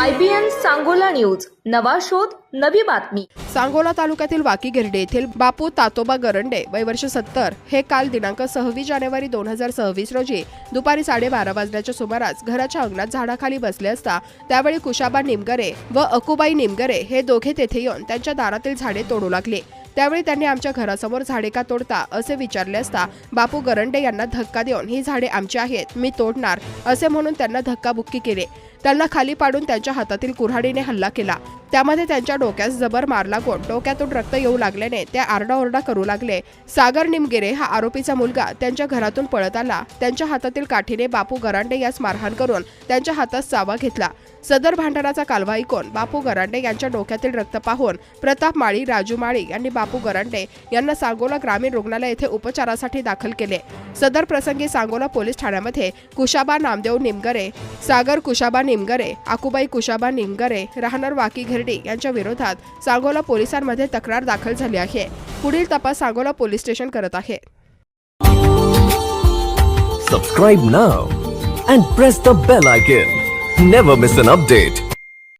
IBN Sangola news. नवा शोध नवी बातमी. सांगोला तालुक्यातील वाकी गिरडे येथील बापू तातोबा गरंडे वय वर्ष सत्तर. हे काल दिनांक सव्वीस जानेवारी दोन हजार सव्वीस रोजी दुपारी साडेबारा वाजण्याच्या सुमारास घराच्या अंगणात झाडाखाली बसले असता त्यावेळी कुशाबा निमगरे व अकुबाई निमगरे हे दोघे तेथे येऊन त्यांच्या दारातील झाडे तोडू लागले. त्यावेळी त्यांनी आमच्या घरासमोर झाडे का तोडता असे विचारले असता बापू गरंडे यांना धक्का देऊन ही झाडे आमची आहेत मी तोडणार असे म्हणून त्यांना धक्काबुक्की केले. त्यांना खाली पाडून त्यांच्या हातातील कुऱ्हाडीने हल्ला केला. त्यामध्ये त्यांच्या डोक्यास जबर मार लागून डोक्यातून रक्त येऊ लागल्याने ते आरडाओरडा करू लागले. सागर निमगिरे हा आरोपीचा मुलगा. त्यांच्या घरातून पळत आला. त्यांच्या हातातील काठीने बापू गरांडे यास मारहाण करून त्यांच्या हातात चावा घेतला. सदर भांडणाचा कालवा ऐकून बापू गरांडे यांच्या डोक्यातील रक्त पाहून प्रताप माळी राजू माळी यांनी बापू गरांडे यांना सांगोला ग्रामीण रुग्णालय येथे उपचारासाठी दाखल केले. सदर प्रसंगी सांगोला पोलीस ठाण्यामध्ये कुशाबा नामदेव निमगरे सागर कुशाबा निमगरे आकुबाई कुशाबा निमगरे राहणार वाकी घिरडी यांच्या विरोधात सांगोला पोलिसांमध्ये तक्रार दाखल झाली आहे पुढील तपास सांगोला पोलीस स्टेशन करत आहे Subscribe now and press the bell icon. Never miss an update.